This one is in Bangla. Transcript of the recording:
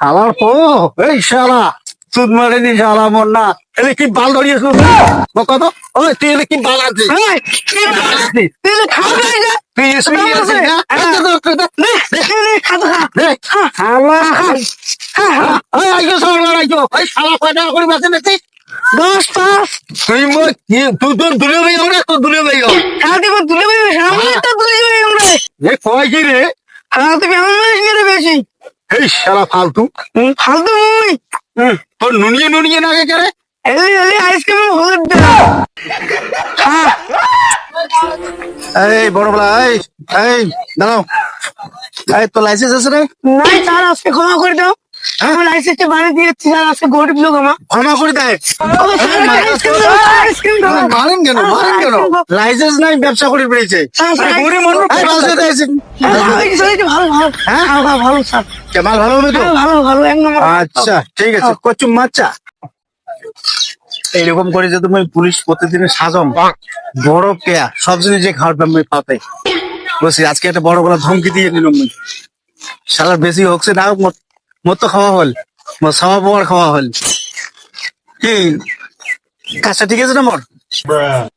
আমার পো এই শালা। সুদ মারে দি শালা মর না। এলে কি বাল ধরিয়ে শুধু কত ওই তুই এলে কি বাল আছে? তুই আছে? হ্যাঁ। হ্যাঁ। হ্যাঁ তুমি আমার বেশি? এই শালা ফালতু। ফালতু মুই তোর নুনিয়ে নুনিয়ে করে এলি এলি আইসক্রিম হলুদ দে। হ্যাঁ। এই বড় বড় এই এই দাঁড়াও। এই তো লাইসেন্স আছে রে? নাই স্যার আজকে ক্ষমা করে দাও। আমি লাইসেন্সটা বানিয়ে দিয়েছি স্যার আজকে গরিব লোক আমার। ক্ষমা করে দেয় মারেন কেন? মারেন কেন? লাইসেন্স নাই ব্যবসা করে ভালো হ্যাঁ? হ্যাঁ হবে তো? ভালো ভালো আচ্ছা ঠিক আছে। এইরকম করে যে তুমি পুলিশ প্রতিদিন সাজম বড় কেয়া সব জিনিস যে খাওয়ার আমি পাতে বলছি আজকে একটা বড় বড় ধমকি দিয়ে নিলাম আমি। সালার বেশি হোকছে না হোক, মোর- মোর তো খাওয়া হল। সামা পোয়ার খাওয়া হল। কি? কাজটা ঠিক আছে না মোর? Bruh.